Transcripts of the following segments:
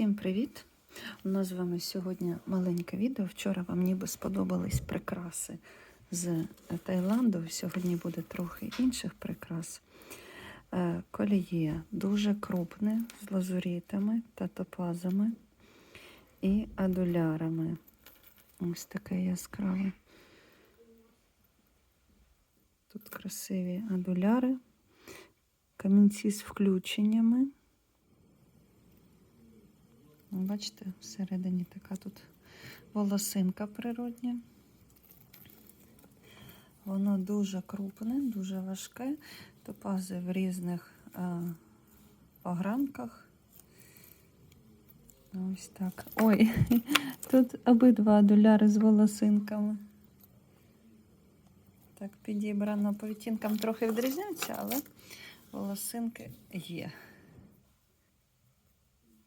Всім привіт! У нас з вами сьогодні маленьке відео. Вчора вам ніби сподобались прикраси з Таїланду. Сьогодні буде трохи інших прикрас. Е, Коліє дуже крупне з лазурітами та топазами і адулярами. Ось таке яскраве. Тут красиві адуляри, камінці з включеннями. Бачите, всередині така тут волосинка природня. Воно дуже крупне, дуже важке. Топази в різних е, огранках. Ось так. Ой, тут обидва адуляри з волосинками. Так, підібрано по відтінкам трохи відрізняються, але волосинки є.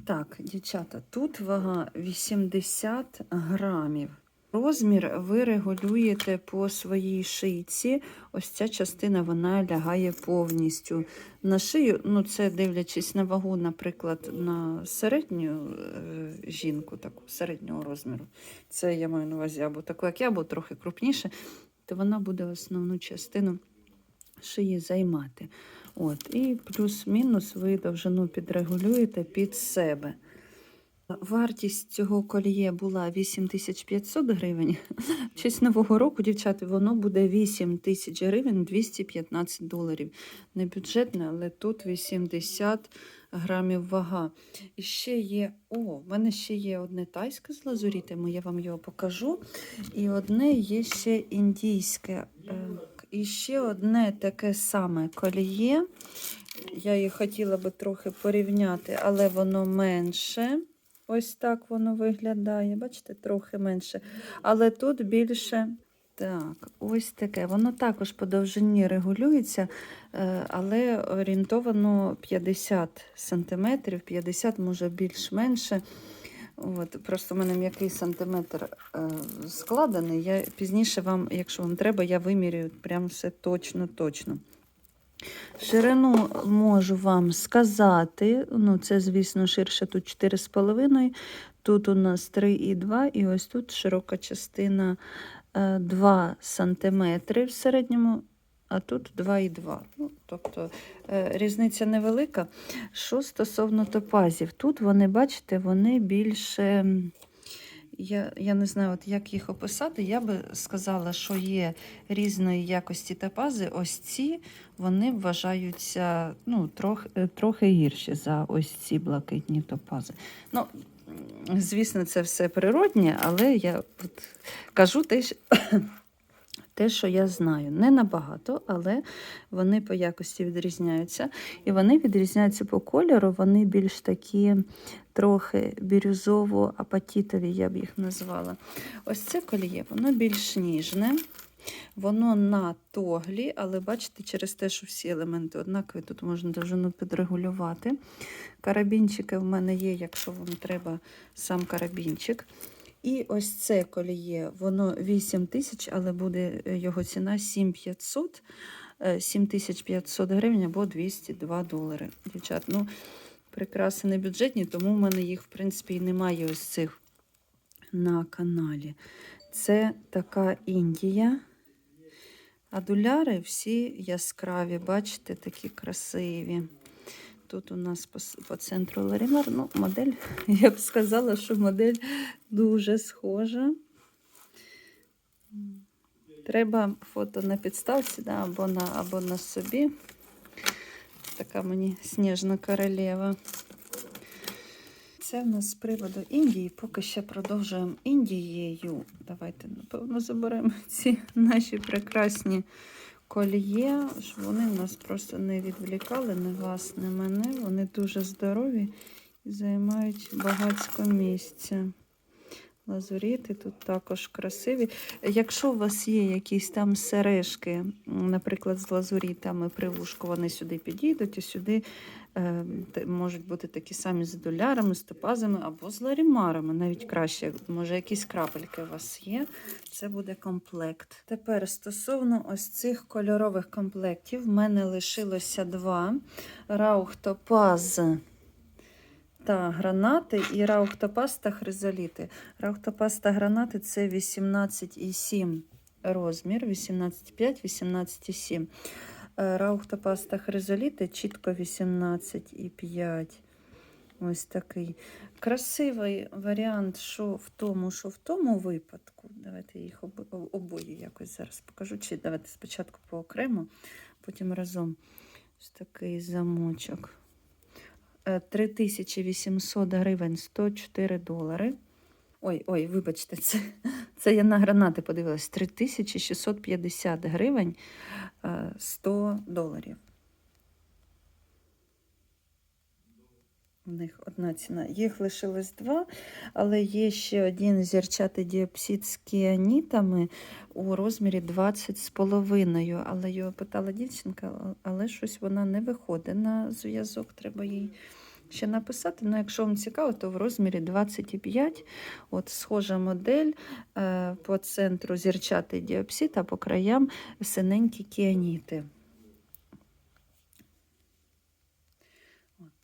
Так, дівчата, тут вага 80 грамів. Розмір ви регулюєте по своїй шийці. Ось ця частина вона лягає повністю. На шию, ну це дивлячись на вагу, наприклад, на середню е, жінку, таку середнього розміру. Це я маю на увазі або таку, як я, або трохи крупніше, то вона буде основну частину шиї займати. От, І плюс-мінус ви довжину підрегулюєте під себе. Вартість цього коліє була 8500 гривень. В честь нового року, дівчата, воно буде 8 тисяч гривень 215 доларів. Не бюджетне, але тут 80 грамів вага. І ще є, о, в мене ще є одне тайське з лазурітами, я вам його покажу. І одне є ще індійське. Е, І ще одне таке саме коліє. Я її хотіла би трохи порівняти, але воно менше. Ось так воно виглядає. Bачите, трохи менше. Але тут більше. Так, ось таке. Воно також по довжині регулюється, е, але орієнтовано 50 см, 50 може більш-менше. От, Просто в мене м'який сантиметр е, складений. Я пізніше вам, якщо вам треба, я вимірюю прям все точно-точно. Ширину можу вам сказати. Ну, це, звісно, ширше тут 4,5, тут у нас 3,2, і ось тут широка частина е, 2 см в середньому, а тут 2,2. Ну, тобто е, різниця невелика. Що стосовно топазів, тут вони, бачите, вони більше. Я я не знаю, от як їх описати. Я би сказала, що є різної якості топази. Ось ці вони вважаються ну, трох, трохи гірші за ось ці блакитні топази. Ну, Звісно, це все природнє, але я от кажу те, що, те, що я знаю. Не набагато, але вони по якості відрізняються. І вони відрізняються по кольору, вони більш такі трохи бірюзово-апатітові, я б їх назвала. Ось це коліє, воно більш ніжне. Воно на тоглі, але бачите, через те, що всі елементи однакові, тут можна довжину підрегулювати. Карабінчики в мене є, якщо вам треба сам карабінчик. І ось це коліє, воно 8 тисяч, але буде його ціна 7500 7500 гривень або 202 долари. Дівчат, ну, прикраси не бюджетні, тому в мене їх, в принципі, і немає ось цих на каналі. Це така Індія. Адуляри всі яскраві, бачите, такі красиві. Тут у нас по, по центру Ларімар. Ну, модель, я б сказала, що модель дуже схожа. Треба фото на підставці, да, або на або на собі. Така мені сніжна королева. Це в нас з приводу Індії. Поки ще продовжуємо Індією. Давайте, напевно, заберемо ці наші прекрасні коліє, щоб вони нас просто не відвлікали, не вас, не мене. Вони дуже здорові і займають багатсько місця. Лазуріти тут також красиві. Якщо у вас є якісь там сережки, наприклад, з лазурітами при вушку, вони сюди підійдуть і сюди можуть бути такі самі з долярами, з топазами або з ларімарами, навіть краще. Може, якісь крапельки у вас є. Це буде комплект. Тепер стосовно ось цих кольорових комплектів, в мене лишилося два. Раух топаз. та гранати і раухтопаста хризоліти. Раухтопаста гранати це 18,7 розмір, 18,5, 18,7. Е, Раухтопаста хризоліти чітко 18,5. Ось такий. Красивий варіант, що в тому, що в тому випадку. Давайте їх об- обоє якось зараз покажу. Чи давайте спочатку по окремо, потім разом. Ось такий замочок. Е, 3800 гривень 104 долари. Ой, ой, вибачте, це, це я на гранати подивилась. 3650 гривень е, 100 доларів. У них одна ціна. Їх лишилось два, але є ще один зірчатий діопсід з кіанітами у розмірі 20 з половиною. Але його питала дівчинка, але щось вона не виходить на зв'язок. Треба їй ще написати. Ну, якщо вам цікаво, то в розмірі 25. От схожа модель е, по центру зірчатий діопсид, а по краям синенькі кіаніти.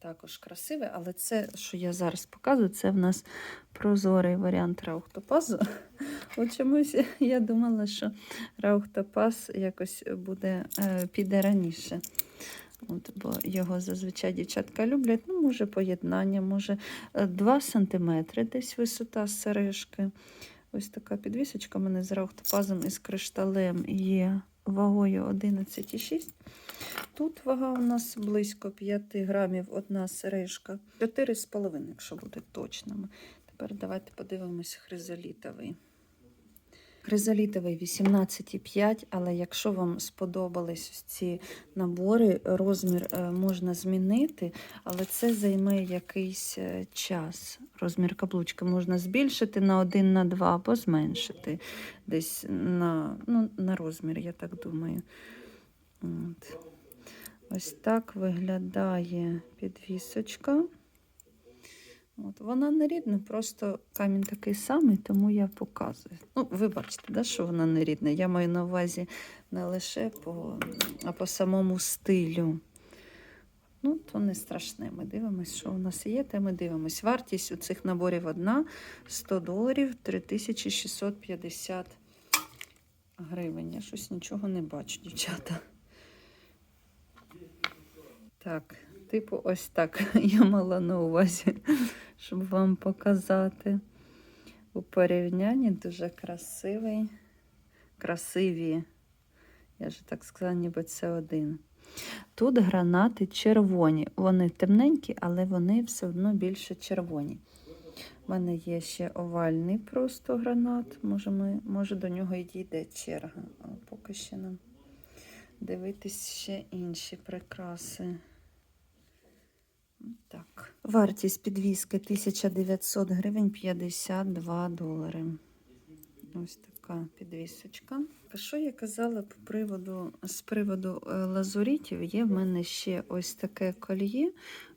Також красиве, але це, що я зараз показую, це в нас прозорий варіант раухтопазу. От чомусь я думала, що раухтопаз якось буде, е, піде раніше. От, бо його зазвичай дівчатка люблять. Ну, може, поєднання, може 2 см десь висота сережки. Ось така підвісочка у мене з раухтопазом і з кришталем є вагою 11,6. Тут вага у нас близько 5 грамів одна сережка. 4,5, якщо бути точними. Тепер давайте подивимось хризолітовий. Хризолітовий 18,5, але якщо вам сподобались ці набори, розмір е, можна змінити, але це займе якийсь е, час. Розмір каблучки можна збільшити на 1 на 2 або зменшити десь на, ну, на розмір, я так думаю. От. Ось так виглядає підвісочка. От, вона не рідна, просто камінь такий самий, тому я показую. Ну, ви бачите, да, що вона не рідна. Я маю на увазі не лише по, а по самому стилю. Ну, то не страшне. Ми дивимося, що у нас є, те ми дивимося. Вартість у цих наборів одна 100 доларів 3650 гривень. Я щось нічого не бачу, дівчата. Так, типу, ось так я мала на увазі, щоб вам показати. У порівнянні дуже красивий, красиві. Я ж так сказала, ніби це один. Тут гранати червоні. Вони темненькі, але вони все одно більше червоні. У мене є ще овальний просто гранат. Може, ми, може до нього і дійде черга. А поки що нам дивитись ще інші прикраси. Так. Вартість підвіски 1900 гривень 52 долари. Ось така підвісочка. А що я казала по приводу, з приводу е, лазурітів? Є в мене ще ось таке кольє.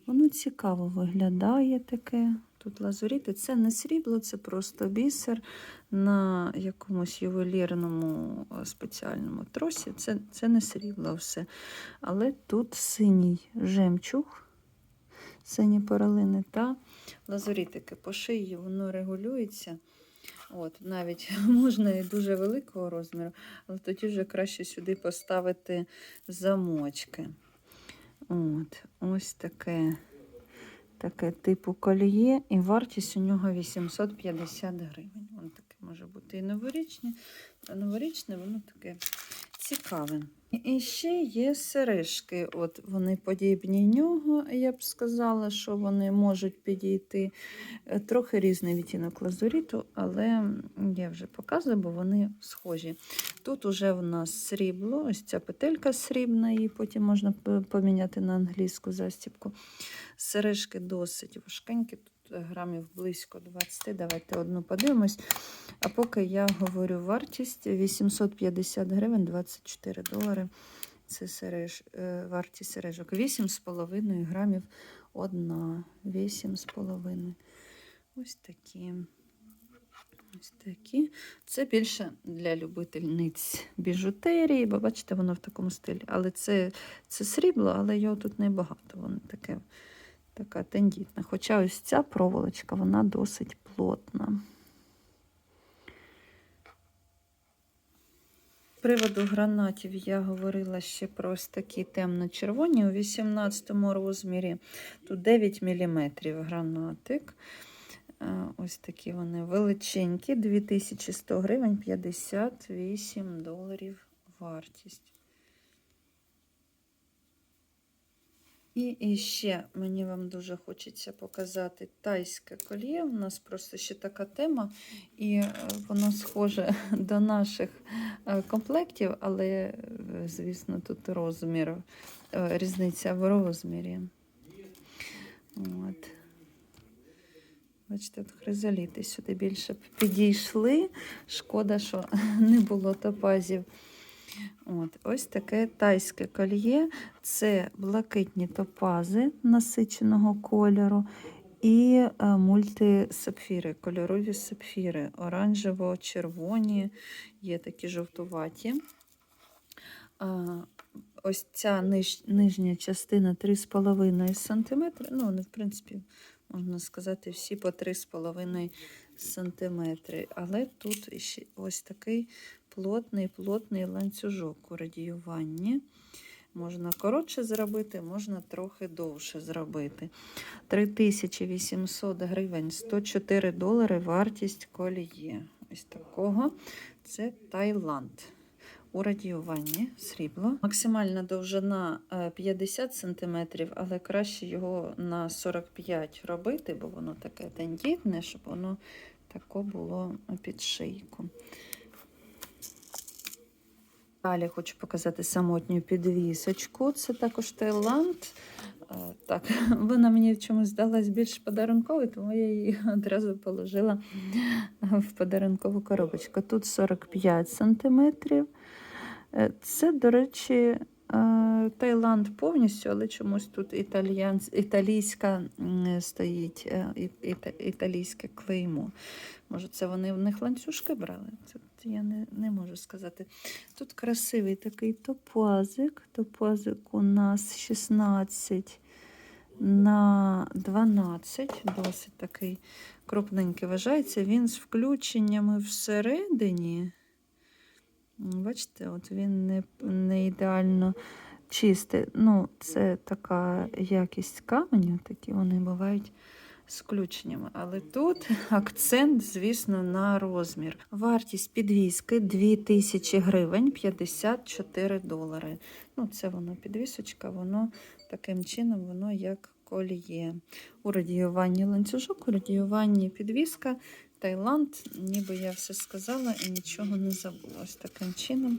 Воно цікаво виглядає таке. Тут лазуріти. Це не срібло, це просто бісер на якомусь ювелірному е, спеціальному тросі. Це, це не срібло все. Але тут синій жемчуг сині поролини та лазурітики. По шиї воно регулюється. От, Навіть можна і дуже великого розміру, але тоді вже краще сюди поставити замочки. От, Ось таке таке типу коліє, і вартість у нього 850 гривень. Воно таке може бути і новорічне, а новорічне воно таке цікаве. І ще є сережки. От Вони подібні нього, я б сказала, що вони можуть підійти. Е, Трохи різний відтінок лазуріту, але я вже показую, бо вони схожі. Тут уже в нас срібло, ось ця петелька срібна, її потім можна поміняти на англійську застібку. Сережки досить важкенькі, грамів близько 20. Давайте одну подивимось. А поки я говорю вартість 850 гривень 24 долари. Це сереж, е, вартість сережок. 8,5 грамів одна. 8,5. Ось такі. Ось такі. Це більше для любительниць біжутерії, бо бачите, воно в такому стилі. Але це, це срібло, але його тут небагато. Воно таке така тендітна. Хоча ось ця проволочка, вона досить плотна. З приводу гранатів я говорила ще про ось такі темно-червоні у 18 розмірі. Тут 9 мм гранатик. Е, Ось такі вони величенькі, 2100 гривень, 58 доларів вартість. І, і ще мені вам дуже хочеться показати тайське кольє. У нас просто ще така тема, і е, воно схоже до наших е, комплектів, але, е, звісно, тут розмір, різниця в розмірі. От. Бачите, от хризаліти сюди більше підійшли. Шкода, що не було топазів. От, ось таке тайське кольє. Це блакитні топази насиченого кольору і е, мультисапфіри, кольорові сапфіри, оранжево-червоні, є такі жовтуваті. Ось ця ниж, нижня частина 3,5 см. Ну, вони, в принципі, можна сказати, всі по 3,5 см. Але тут ще ось такий плотний плотний ланцюжок у радіюванні. Можна коротше зробити, можна трохи довше зробити. 3800 гривень, 104 долари вартість коліє. Ось такого. Це Таїланд. У радіюванні срібло. Максимальна довжина е, 50 см, але краще його на 45 робити, бо воно таке тендітне, щоб воно тако було під шийку. Далі хочу показати самотню підвісочку. Це також Таїланд. Е, Так, вона мені в чомусь здалась більш подарунковою, тому я її одразу положила в подарункову коробочку. Тут 45 сантиметрів. Е, Це, до речі, е, Таїланд повністю, але чомусь тут італіян... італійська стоїть, е, італійське клеймо. Може, це вони в них ланцюжки брали? Це я не, не можу сказати. Тут красивий такий топазик. Топазик у нас 16 на 12, досить такий крупненький вважається. Він з включеннями всередині. Бачите, от він не, не ідеально чистий. Ну, це така якість каменю, такі вони бувають з ключеннями. Але тут акцент, звісно, на розмір. Вартість підвіски 2000 гривень 54 долари. Ну, це воно підвісочка, воно таким чином, воно як коліє. У радіюванні ланцюжок, у радіюванні підвіска. Таїланд, ніби я все сказала і нічого не забула. Ось таким чином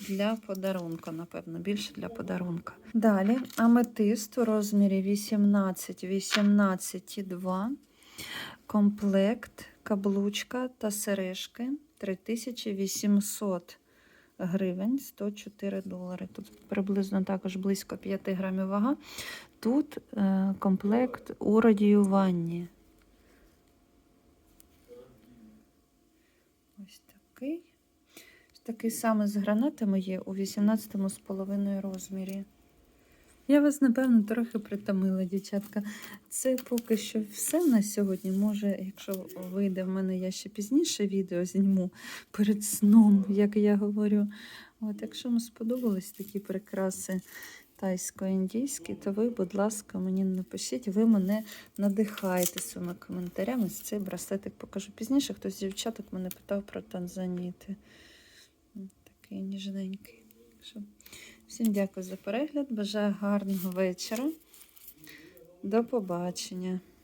для подарунка, напевно, більше для подарунка. Далі аметист у розмірі 18, 18,2. Комплект, каблучка та сережки 3800 гривень, 104 долари. Тут приблизно також близько 5 грамів вага. Тут е, комплект у радіюванні. Ось такий. Ось такий самий з гранатами є у 18,5 розмірі. Я вас, напевно, трохи притомила, дівчатка. Це поки що все на сьогодні. Може, якщо вийде в мене, я ще пізніше відео зніму перед сном, як я говорю. От, якщо вам сподобались такі прикраси тайсько-індійські, то ви, будь ласка, мені напишіть, ви мене надихаєте своїми коментарями. З цей браслетик покажу пізніше. Хтось з дівчаток мене питав про танзаніти. Такий ніжненький. Всім дякую за перегляд. Бажаю гарного вечора. До побачення.